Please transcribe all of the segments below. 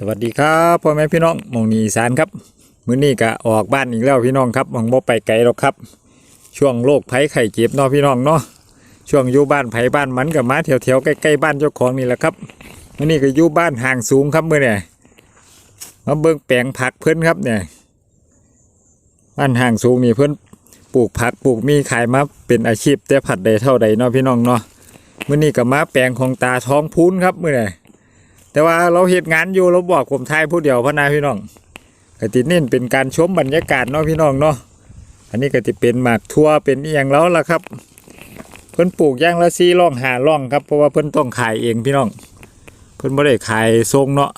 สวัสดีครับพ่อแม่พี่น้องมองนีสานครับมื้อนี้ก็ออกบ้านอีกแล้วพี่น้องครับมองบ่ไปไกลหรอกครับ ช่วงโรคภัยไข้เจ็บเนาะพี่น้องเนาะช่วงอยู่บ้านไผบ้านมันกับมาแถวๆใกล้ๆบ้านเจ้าของนี่แหละครับมื้อนี้ก็อยู่บ้านห่างสูงครับมื้อเนี่ยมาเบิ่งแปลงผักเพิ่นครับเนี่ยบ้านห่างสูงนี่เพิ่นปลูกผักปลูกมีขายมาเป็นอาชีพแต่ผัดได้เท่าใดเนาะพี่น้องเนาะมื้อนี้ก็มาแปลงของตาท้องพูนครับมื้อเนี่ย แต่ว่าเราเหตุงานอยู่เราบอกผมทายผู้เดียวพนาพี่น้องกติเน้นเป็นการชมบรรยากาศเนาะพี่น้องเนาะอันนี้ก็จะเป็นหมากทั่วเป็นอย่างแล้วล่ะครับ เพิ่นปลูกย่างละซีร่องหาร่องครับเพราะว่าเพิ่นต้องขายเองพี่น้อง เพิ่นไม่ได้ขายทรงเนาะ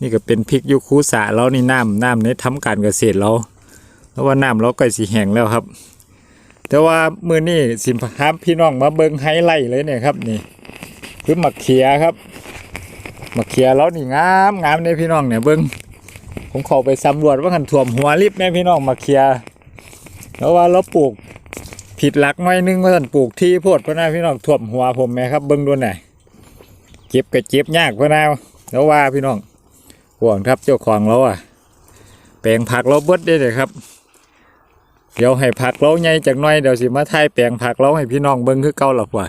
นี่ก็เป็นพริกยูคูสาแล้วนี่น้ำน้ำในทำการเกษตรเราแล้วว่าน้ำเราใกล้สีแห้งแล้วครับ แต่ว่ามือนี่สิมพาพี่น้องมาเบิ่งไฮไลท์เลยเนี่ยครับนี่คือหมักเขียครับ มาเคลียร์แล้วนี่งามงามเนี่พี่น้องเนี่ยเบิ้งผมข้าไปสำรวจว่ากันถ่วมหัวริบแม่พี่น้องมาเคลียร์แล้วว่าเราปลูกผิดหลักหน่อยนึงว่าท่านปลูกที่พดพะนาพี่น้องถ่วมหัวผมแม่ครับเบิ้งดูหน่อยเจ็บก็เจ็บยากพะน้าแล้วว่าพี่น้องห่วงครับเจ้าของเราอะแปลงผักเราเบิดได้เลยครับ เดี๋ยวให้ผักเราใหญ่จากน้อยเดี๋ยวสิมาไทยแปลงผักเราให้พี่น้องเบิ้งคือเก่าหรอกว่า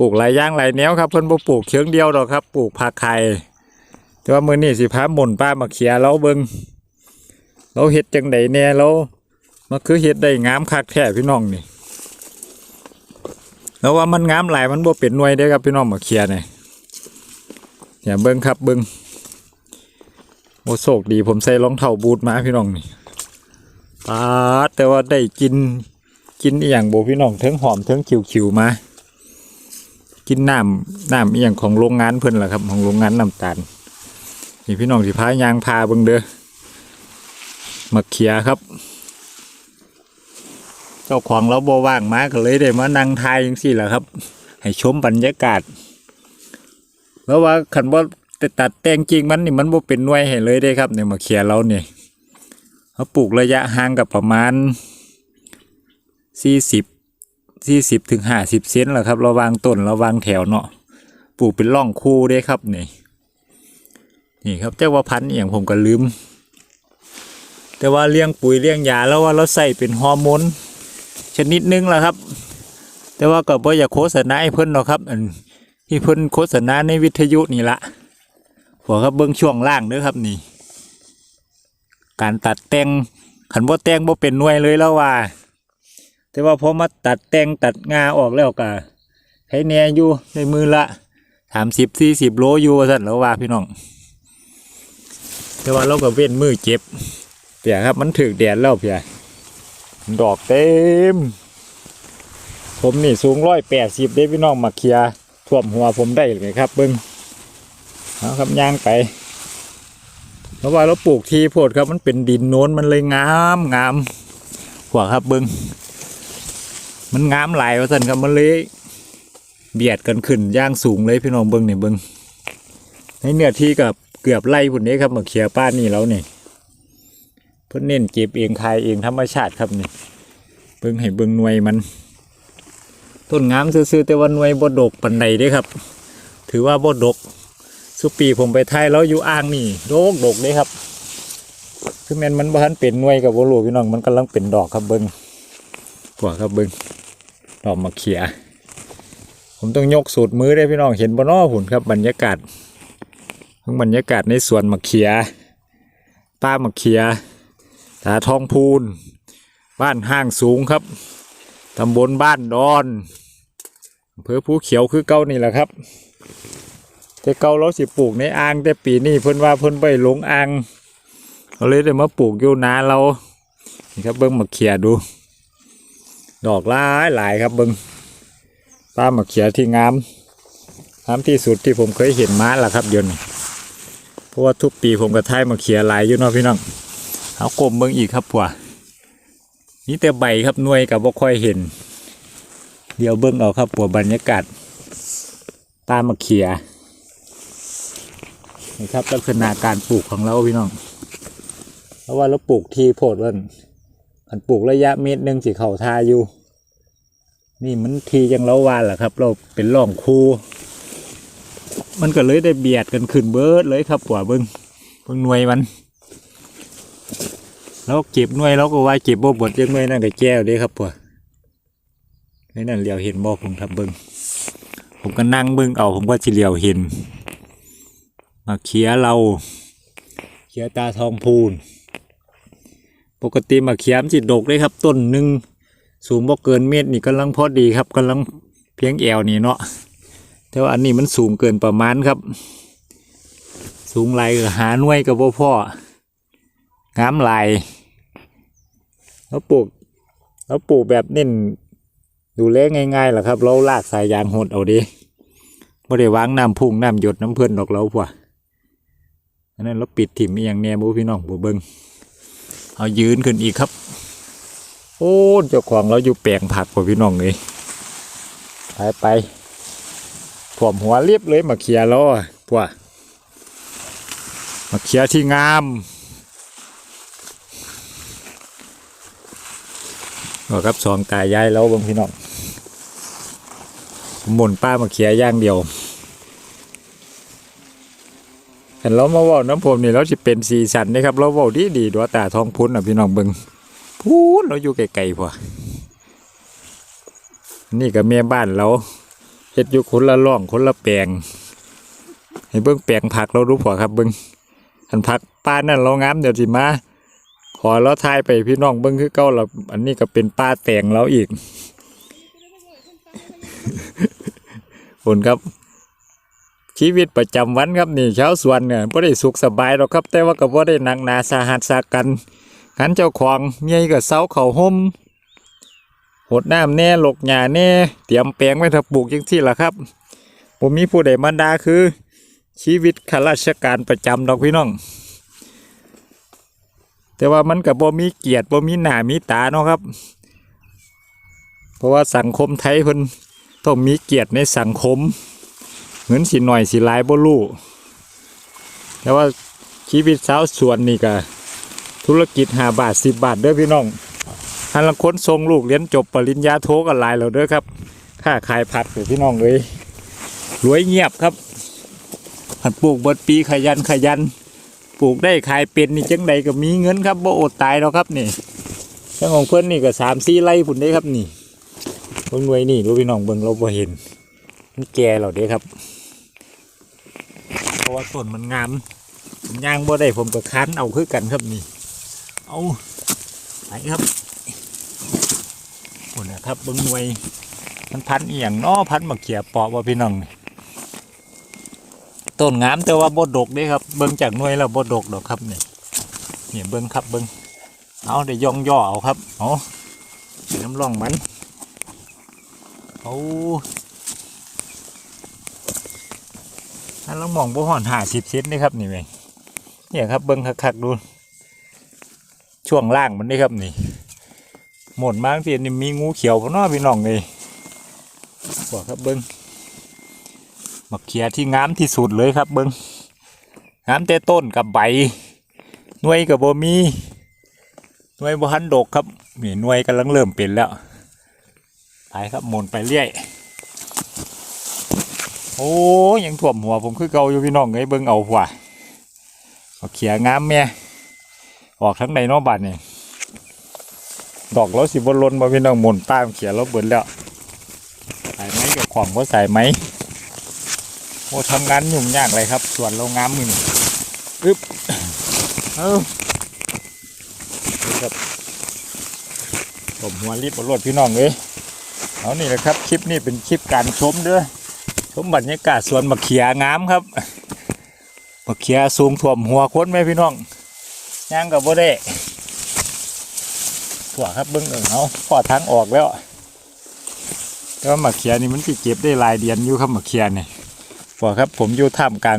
ลูกหลายอย่างหลายแนวครับเพิ่นบ่ปลูกเชิงเดียวดอกครับ ปลูกผักไข่แต่ว่ามื้อนี้สิพาหม่นป้ามาเขียเราเบิ่งเราเฮ็ดจังไดแน่เรามันคือเฮ็ดได้งามคักแท้พี่น้องนี่แล้วว่ามันงามหลายมันบ่เป็นหน่วยเด้ครับพี่น้องมาเขียนี่อย่าเบิ่งครับเบิ่งโอ้โชคดีผมใส่รองเท้าบูทมาพี่น้องนี่ปาดแต่ว่าได้กินกินอหย่างโบพี่น้องเทิงหอมเทิงขิวๆมา กินน้ำน้ำเอียงของโรงงานเพิ่นแหละครับ ของโรงงานน้ำตาลนี่พี่น้องสิพายางพาเบิ่งเด้อมาเขียครับ เจ้าของเราบ่ว่างมาก็เลยได้มานั่งทายจังซี่แหละครับ ให้ชมบรรยากาศ แล้วว่าขันว่าแต่ตัดแต่งจริงมันนี่มันบ่เป็นหน่วยให้เลยได้ครับเนี่ยมาเขียเราเนี่ยเขาปลูกระยะห่างกับประมาณสี่สิบ สี่สิบถึงห้าสิบเซนแหละครับ ระวางต้นระวางแถวเนาะปลูกเป็นร่องคู่ได้ครับนี่นี่ครับเจ้าว่าพันธุ์อย่างผมก็ลืม แต่ว่าเลี้ยงปุ๋ยเลี้ยงยาแล้วว่าเราใส่เป็นฮอร์โมนชนิดหนึงแหละครับ แต่ว่าก็บ่อยากโฆษณาให้เพิ่นหรอกครับอันที่เพิ่นโฆษณาในวิทยุนี่ละหัวครับเบิ้งช่วงล่างเด้อครับนี่ การตัดแต่งขันบ่แต่งบ่เป็นหน่วยเลยแล้วว่า แต่ว่าพอมาตัดแต่งตัดงาออกแล้วก็ให้แน่อยู่ในมือละสามสิบสี่สิบโลอยู่สั่นแล้วว่าพี่น้อง แต่ว่าเราก็เว้นมือเจ็บเปียครับมันถึกแดดแล้วเปียดอกเต็ม ผมนี่สูงร้อยแปดสิบได้พี่น้องมาเคลียท่วมหัวผมได้ไหมครับเบิ้งเอาครับย่างไปเพราะว่าเราปลูกทีโพดครับมันเป็นดินโน้นมันเลยงามงามหัวครับเบิ้ง มันงามหลายว่าสันครับมันเลยเบียดกันขึ้นย่างสูงเลยพี่น้องเบิ้งเนี่ยเบิ้งในเนื้อที่กับเกือบไร่พุ่นนี้ครับมาเขียป้านนี่แล้วนี่เพิ่นเน้นเก็บเองขายเองธรรมชาติครับนี่เบิ้งให้เบิ้งหน่วยมัน ต้นงามซื่อๆแต่ว่าหน่วยบดกปันใดด้ครับ ถือว่าบดกสุปีผมไปไทยแล้วอยู่อ่างนี่โดกดกเด้ครับ คือแมนมันบ้านเป็นหน่วยกับวัวลูพี่น้องมันกำลังเป็นดอกครับเบิ้งพวกครับเบิ้ง ดอกมะเขีย ผมต้องยกสูตรมือได้พี่น้องเห็นบนอหุ่นครับบรรยากาศเพิ่งบรรยากาศในสวนมะเขียป้ามะเขียตาทองพูน บ้านห้างสูงครับตำบลบ้านดอนอำเภอภูเขียวคือเก่านี่แหละครับ แต่เก่าเราสิปลูกในอ่างแต่ปีนี้เพิ่นว่าเพิ่นไปลงอ่างเราเลยได้มาปลูกอยู่นาเรานี่ครับเบิ้งมะเขียดู ดอกหลายหลายครับเบิงป้ามะเขียที่งามงามที่สุดที่ผมเคยเห็นมาแหละครับยนเพราะว่าทุกปีผมก็ทายมะเขียหลายอยู่เนาะพี่น้องเอากลมเบิงอีกครับผัวนี่แต่ใบครับหน่วยกับบ่ค่อยเห็น เดี๋ยวเบิ้งเอาครับผัวบรรยากาศป้ามะเขียนี่ครับลักษณะการปลูกของเราพี่น้อง เพราะว่าเราปลูกที่โพดวัน อันปลูกระยะเมตรหนึ่งสิเข่าทาอยู่ นี่มันทีจังเราวานแหละครับ เราเป็นร่องคูมันก็เลยได้เบียดกันขึ้นเบิดเลยครับปัวเบิ้งเบิ้งหน่วยมันแล้วเก็บหน่วยเราก็ว่าเก็บบ่บดยังหน่วยนั่นก็แก้วเด้ครับปัวในนั่นเหลียวเห็นบ่ผมครับเบิ้งผมก็นั่งเบิ้งเอาผมก็จะเหลียวเห็น มาเขียเราเขียตาทองพูน ปกติมาเขียมจิดกเลยครับ ต้นหนึ่งสูงบ่เกินเมตรนี่กำลังพอดีครับกำลังเพียงแอวนี่เนาะแต่ว่าอันนี้มันสูงเกินประมาณครับ สูงหลหาหน่วยกับพ่พ่องามหลแล้วปลูกแล้วปลูกแบบเน้นดูแลง่ายๆแหละครับ เราลากสายยางหดเอาดิบ่ได้วางน้ำพุ่งน้ำหยดน้ำเพื่อนดอกเราพวอันนั้นเราปิดถิ่มอย่างแนมูพี่น้องบ่เบิง เอายืนขึ้นอีกครับ โอ้เจ้าของเราอยู่แปลงผักพวกพี่น้องเลยไปไปผมหัวเรียบเลยมาเคลียร์แล้วอะพวกมาเคลียร์ที่งามก็ครับสองตายายแล้วบางพี่น้องหมุนป้ามาเคลียร์ย่างเดียว เห็นเรามาว่าน้ำผมนี่เราจะเป็นสีสันนะครับ เราว่าดีดีดัวตาทองพุ้นอะพี่น้องเบิงพูนเราอยู่ไกลๆพอนี่ก็แม่บ้านเราเฮ็ดอยู่คนละร่องคนละแปลงให้เบิ้งแปลงผักเรารู้พอครับเบิ้งอันผักป้านั่นเรางามเดี๋ยวสิมาขอเราทายไปพี่น้องเบิ้งคือเก้าเราอันนี้ก็เป็นป้าแต่งเราอีกผลครับ ชีวิตประจำวันครับนี่ชาวสวนเนี่ยบ่ได้สุขสบายหรอกครับ แต่ว่าก็บ่ได้หนักหนาสาหัสสากันขันเจ้าของเมียก็เสาเขาห่มหดน้ำแน่หลกหญ้าแน่เตรียมแปลงไว้ถ้าปลูกจังที่ล่ะครับผมมีผู้ใดมาดาคือ ชีวิตข้าราชการประจำดอกพี่น้อง แต่ว่ามันก็บ่มีเกียรติบ่มีหน้ามีตาเนาะครับ เพราะว่าสังคมไทยเพิ่นต้องมีเกียรติในสังคม เงินสิหน่อยสิหลายบ่รู้แต่ว่าชีวิตสาวสวนนี่ก็ธุรกิจหาบาทสิบบาทเด้อพี่น้องหันลังคนส่งลูกเรียนจบปริญญาโทกันหลายแล้วเด้อครับค่าขายผักเด้อพี่น้องเลยรวยเงียบครับหัดปลูกบดปีขยันขยัน ปลูกได้ขายเป็นนี่จังใดก็มีเงินครับบ่อดตายแล้วครับนี่ช่างของเพื่อนนี่ก็สามสี่ไร่ผุนได้ครับนี่เบิ่งหน่วยนี่รู้พี่น้องเบิ่งเราบ่เห็นมันแก่แล้วเด้ครับ ราะว่าต้นมันงามผมย่างบ่ได้ผมก็คั้นเอาคือกันครับนี่เอาไหนครับโอ้นะครับเบิ้งหน่วยมันพันเอียงนอพันมาเขียปอบว่าพี่น้องต้นงามแต่ว่าบ่ดกเด้ครับ เบิ้งจากหน่วยแล้วบ่ดกดอกครับนี่เนี่ยเบิ้งครับเบิ้งเอาได้ย่องย่อเอาครับเอาน้ำร่องมันเอา ถ้าเรามองบ่หอนหาสิบเซนนี่ครับนี่เองเนี่ยครับเบิ้งคักๆดู ช่วงล่างมันนี่ครับนี่ หมดมากทีนี่มีงูเขียวพน้อพี่น้องเลยบอกครับเบิ้งมักเขียที่งามที่สุดเลยครับเบิ้งงามแต่ต้นกับใบหน่วยกับโบมีหน่วยบหันดกครับนี่หน่วยกำลังเริ่มเป็นแล้วไปครับหมุนไปเรื่อย โอ้ยังถ่วมหัวผมคือเกาอยู่พี่น้องไงเบิ่งเอาหัวเขียงามแม่ออกทั้งในนอกบัดนี่ยดอกแล้วสิบนลนมาพี่น้องหมุนตามเขียแล้วเบิ่นแล้วใส่ไหมกับของก็ใส่ไหมโอ้ทำงานยุ่งยากเลยครับส่วนเรางามมือนี่อึ๊บเอาครับผมหัวรีบเอารถพี่น้องเลยเอานี่แหละครับคลิปนี้เป็นคลิปการชมเด้อ ชมบรรยากาศสวนมะเขียงามครับมะเขียสูงถ่วมหัวคนไหมพี่น้องย่างกับบ่ได้ถั่วครับเบิ้งเอิงเอาพอทางออกแล้วแต่ว่ามะเขียนี่มันสิเก็บได้ลายเดือนอยู่ครับมะเขียนี่พอครับผมอยู่ท่ามกลาง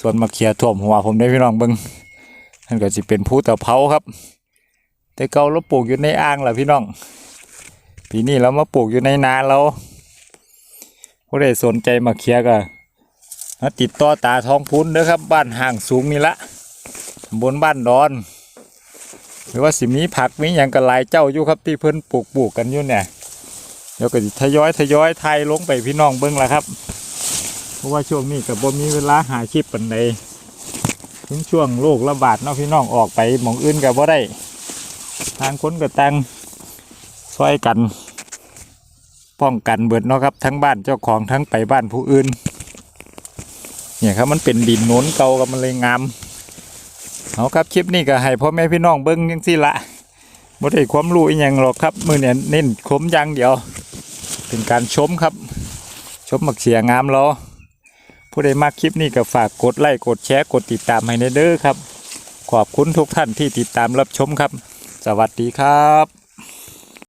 สวนมะเขียถ่วมหัวผมได้พี่น้องเบิ้งนั่นก็สิเป็นภูตะเภาครับ แต่เก่าเราปลูกอยู่ในอ่างแหละพี่น้องปีนี้เรามาปลูกอยู่ในนาเรา ผู้ใดสนใจมาเคลียร์ก็มาติดต่อตาทองพุ้นเด้อครับ บ้านห่างสูงนี่ละบนบ้านดอน หรือว่าสิมีผักมีอย่างกระลายเจ้าอยู่ครับที่เพิ่นปลูกปลูกกันอยู่เนี่ยเดี๋ยวก็ทยอยทยอยไทยลงไปพี่น้องเบิ้งละครับ เพราะว่าช่วงนี้ก็บ่มีเวลาหาคลิปปานใดถึงช่วงโรคระบาดเนาะพี่น้องออกไปหมองอื่นก็บ่ได้ทางคนก็ตังช่วยกัน ป้องกันเบิดเนาะครับ ทั้งบ้านเจ้าของทั้งไปบ้านผู้อื่น เนี่ยครับมันเป็นดินโน้นเก่ากับมันเลยงามเอาครับคลิปนี้ก็ให้พ่อแม่พี่น้องเบิ้งยังสิละบ่ได้ความรู้อีหยังหรอกครับ มือเนี่ยเน้นคมย่างเดียว เป็นการชมครับ ชมมักเสียงามรอผู้ใดมากคลิปนี้ก็ฝากกดไลค์กดแชร์กดติดตามให้ในเด้อครับ ขอบคุณทุกท่านที่ติดตามรับชมครับ สวัสดีครับ